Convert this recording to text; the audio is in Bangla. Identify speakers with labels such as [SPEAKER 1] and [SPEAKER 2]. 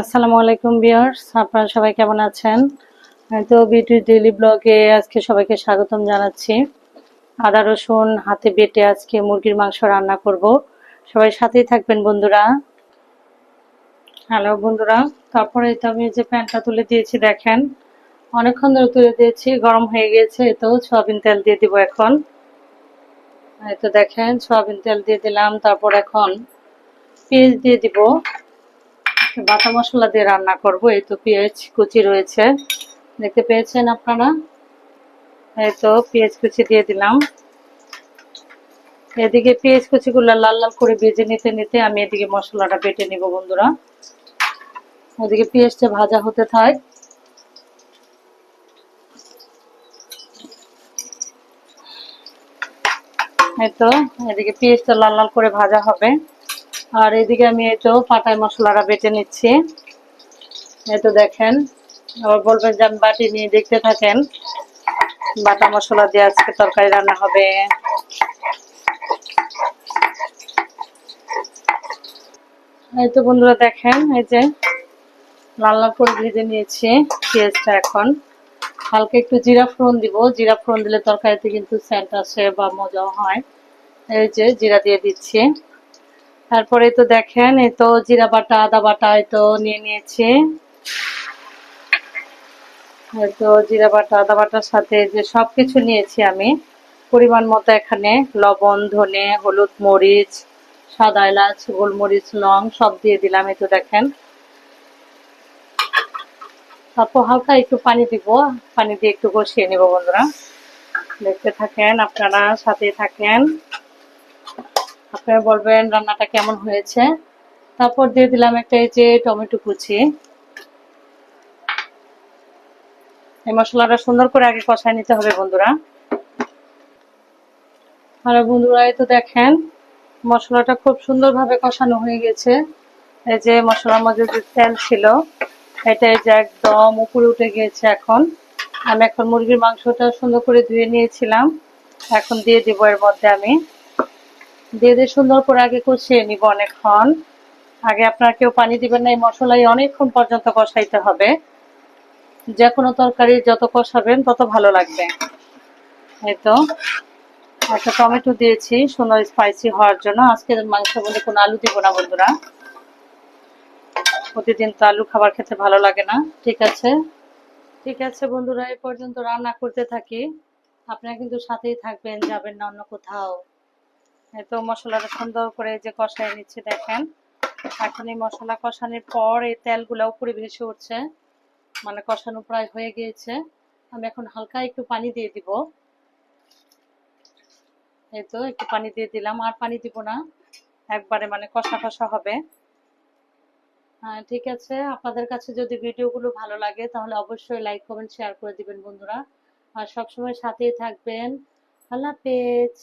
[SPEAKER 1] আসসালামু আলাইকুম বিয়ার্স আপনারা সবাই কেমন আছেন? তো বিউটি ডেইলি ব্লগে আজকে সবাইকে স্বাগতম জানাচ্ছি। আদা, রসুন, হাতে বেটে আজকে মুরগির মাংস রান্না করব। সবাই সাথেই থাকবেন বন্ধুরা। হ্যালো বন্ধুরা, তারপরে তো আমি যে প্যানটা তুলে দিয়েছি, দেখেন। অনেকক্ষণ ধরে তুলে দিয়েছি, গরম হয়ে গেছে তো সয়াবিন তেল দিয়ে দিব এখন। তো দেখেন, সয়াবিন তেল দিয়ে দিলাম, তারপর এখন পেঁয়াজ দিয়ে দিব। বাটা মশলা দিয়ে রান্না করব। এই তো পেঁয়াজ কুচি রয়েছে। দেখতে পেয়েছেন আপনারা? এই তো পেঁয়াজ কুচি দিয়ে দিলাম। এদিকে পেঁয়াজ কুচিগুলো লাল লাল করে ভেজে নিতে নিতে আমি এদিকে মশলাটা বেটে নিব বন্ধুরা। ওদিকে পেঁয়াজটা ভাজা হতে থাক। এই তো, এদিকে পেঁয়াজটা লাল লাল করে ভাজা হবে। আর এদিকে আমি এই তো পাটায় মশলাটা বেটে নিচ্ছি। এই তো দেখেন, আবার বলবেন যে আমি বাটি নিয়ে দেখতে থাকেন। বাটা মশলা দিয়ে আজকে তরকারি রান্না হবে। এই তো বন্ধুরা দেখেন, এই যে লাল লাল করে ভেজে নিয়েছি পেঁয়াজটা এখন। হালকা একটু জিরা ফোড়ন দিব। জিরা ফোড়ন দিলে তরকারিতে কিন্তু স্যান্ট আসে বা মজাও হয়। এই যে জিরা দিয়ে দিচ্ছি। তারপরে তো দেখেন, এই তো জিরা বাটা, আদা বাটা এই তো নিয়ে নিয়েছি। তো জিরা বাটা, আদা বাটার সাথে যে সবকিছু নিয়েছি আমি, পরিমাণ মতো এখানে লবণ, ধনে, হলুদ মরিচ, সাদা এলাচ, গোলমরিচ, লং সব দিয়ে দিলাম এতো দেখেন। তারপর হালকা একটু পানি দিব, পানি দিয়ে একটু কষিয়ে নিব বন্ধুরা। দেখতে থাকেন, আপনারা সাথে থাকেন। আপনারা বলবেন রান্নাটা কেমন হয়েছে? তারপর দিয়ে দিলাম একটা এই যে টমেটো কুচি। এই মশলাটা সুন্দর করে আগে কষায় নিতে হবে বন্ধুরা। আর বন্ধুরা তো দেখেন, মশলাটা খুব সুন্দরভাবে কষানো হয়ে গেছে। এই যে মশলার মধ্যে যে তেল ছিল, এটা যে একদম উপরে উঠে গিয়েছে এখন। আমি এখন মুরগির মাংসটা সুন্দর করে ধুয়ে নিয়েছিলাম। এখন দিয়ে দিব এর মধ্যে আমি। দিয়ে সুন্দর করে আগে কষিয়ে নিব অনেকক্ষণ। আগে আপনারা কেউ পানি দিবেন না, এই মশলাই অনেকক্ষণ পর্যন্ত কষাইতে হবে। যে কোনো তরকারি যত কষাবেন তত ভালো লাগবে। এই তো, একটা টমেটো দিয়েছি, সুন্দর স্পাইসি হওয়ার জন্য। আজকে মাংস বলে কোনো আলু দিব না বন্ধুরা। প্রতিদিন তো আলু খাবার খেতে ভালো লাগে না। ঠিক আছে? ঠিক আছে বন্ধুরা এই পর্যন্ত রান্না করতে থাকি। আপনারা কিন্তু সাথেই থাকবেন, যাবেন না অন্য কোথাও। তো মশলাটা সুন্দর করে যে কষাই নিচ্ছি, দেখেন। এখন এই মশলা কষানোর পর এই তেলগুলো উপরে ভেসে উঠছে। মানে কষানো প্রায় হয়ে গিয়েছে। আমি এখন হালকা একটু পানি দিয়ে দিব। এই তো একটু পানি দিয়ে দিলাম। আর পানি দিব না। একবারে মানে কষা কষা হবে। হ্যাঁ ঠিক আছে। আপনাদের কাছে যদি ভিডিওগুলো ভালো লাগে, তাহলে অবশ্যই লাইক, কমেন্ট, শেয়ার করে দিবেন বন্ধুরা। আর সবসময় সাথেই থাকবেন। আল্লাহ হাফেজ।